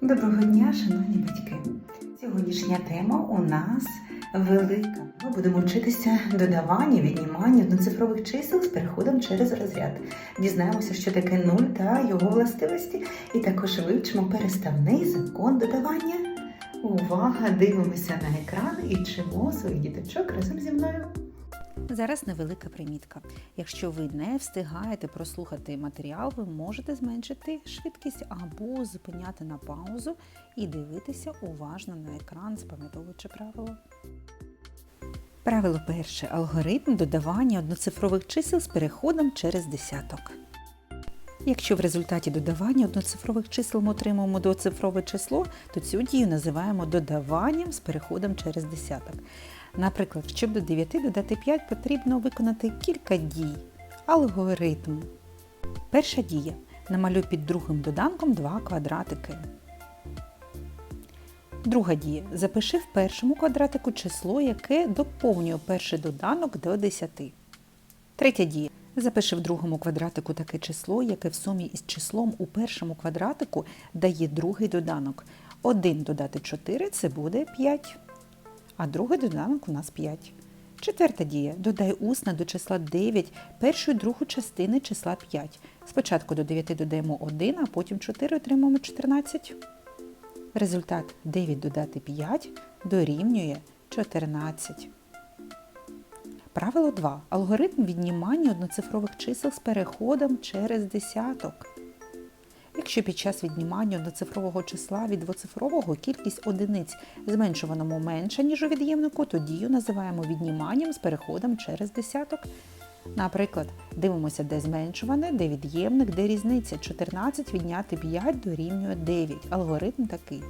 Доброго дня, шановні батьки! Сьогоднішня тема у нас велика. Ми будемо вчитися додавання, віднімання одноцифрових чисел з переходом через розряд. Дізнаємося, що таке нуль та його властивості, і також вивчимо переставний закон додавання. Увага! Дивимося на екран і вчимо своїх діточок разом зі мною. Зараз невелика примітка. Якщо ви не встигаєте прослухати матеріал, ви можете зменшити швидкість або зупиняти на паузу і дивитися уважно на екран, запам'ятовуючи правило. Правило перше. Алгоритм додавання одноцифрових чисел з переходом через десяток. Якщо в результаті додавання одноцифрових чисел ми отримуємо двоцифрове число, то цю дію називаємо додаванням з переходом через десяток. Наприклад, щоб до 9 додати 5, потрібно виконати кілька дій. Алгоритм. Перша дія. Намалюй під другим доданком два квадратики. Друга дія. Запиши в першому квадратику число, яке доповнює перший доданок до 10. Третя дія. Запиши в другому квадратику таке число, яке в сумі із числом у першому квадратику дає другий доданок. 1 додати 4 це буде 5 а другий доданок у нас 5. Четверта дія. Додай усне до числа 9 першу другу частини числа 5. Спочатку до 9 додаємо 1, а потім 4 отримаємо 14. Результат 9 додати 5 дорівнює 14. Правило 2. Алгоритм віднімання одноцифрових чисел з переходом через десяток. Якщо під час віднімання одноцифрового числа від двоцифрового кількість одиниць зменшуваному менша, ніж у від'ємнику, то дію називаємо відніманням з переходом через десяток. Наприклад, дивимося, де зменшуване, де від'ємник, де різниця. 14 відняти 5 дорівнює 9. Алгоритм такий.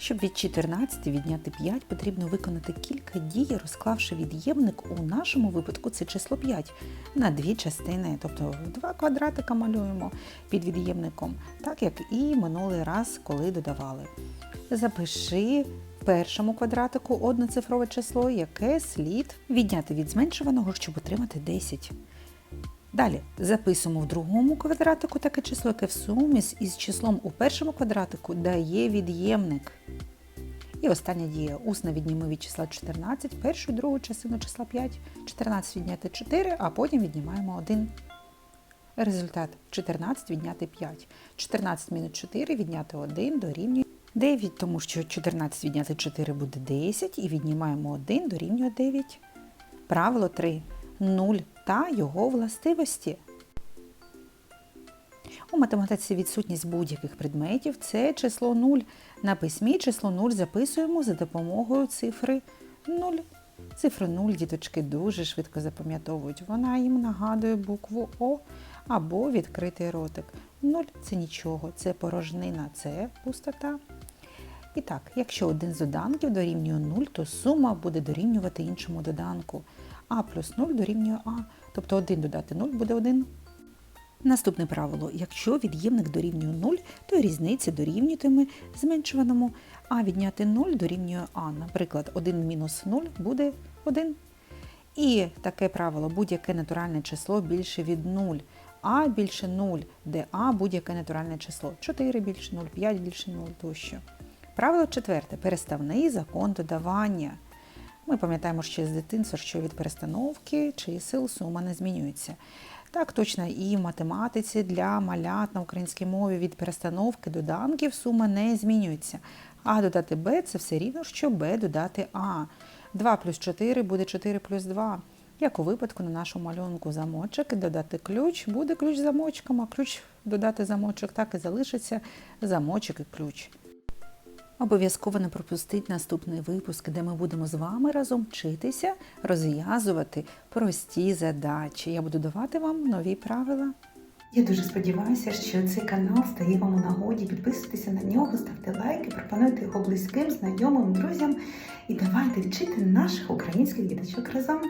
Щоб від 14 відняти 5, потрібно виконати кілька дій, розклавши від'ємник, у нашому випадку це число 5, на дві частини, тобто два квадратика малюємо під від'ємником, так як і минулий раз, коли додавали. Запиши в першому квадратику одноцифрове число, яке слід відняти від зменшуваного, щоб отримати 10. Далі записуємо в другому квадратику таке число, яке в сумі із числом у першому квадратику дає від'ємник. І остання дія. Усно відніми від числа 14, першу і другу частину числа 5, 14 відняти 4, а потім віднімаємо 1. Результат 14 відняти 5. 14 мінус 4 відняти 1 дорівнює 9, тому що 14 відняти 4 буде 10 і віднімаємо 1 дорівнює 9. Правило 3. 0 та його властивості. У математиці відсутність будь-яких предметів це число 0. На письмі число 0 записуємо за допомогою цифри 0. Цифру 0 діточки дуже швидко запам'ятовують. Вона їм нагадує букву О або відкритий ротик. 0 це нічого, це порожнина, це пустота. І так, якщо один з доданків дорівнює 0, то сума буде дорівнювати іншому доданку. А плюс 0 дорівнює А, тобто 1 додати 0 буде 1. Наступне правило. Якщо від'ємник дорівнює 0, то різниця дорівнюватиме зменшуваному, а відняти 0 дорівнює А. Наприклад, 1 мінус 0 буде 1. І таке правило будь-яке натуральне число більше від 0. А більше 0, де А будь-яке натуральне число. 4 більше 0, 5 більше 0 тощо. Правило четверте. Переставний закон додавання. Ми пам'ятаємо ще з дитинства, що від перестановки чисел сума не змінюється. Так точно і в математиці для малят на українській мові від перестановки доданків сума не змінюється. А додати Б це все рівно, що Б додати А. 2 плюс 4 буде 4 плюс 2. Як у випадку на нашому малюнку замочок додати ключ, буде ключ замочком, а ключ додати замочок, так і залишиться замочок і ключ. Обов'язково не пропустіть наступний випуск, де ми будемо з вами разом вчитися розв'язувати прості задачі. Я буду давати вам нові правила. Я дуже сподіваюся, що цей канал стає вам у нагоді. Підписуйтеся на нього, ставте лайки, пропонуйте його близьким, знайомим, друзям і давайте вчити наших українських діточок разом.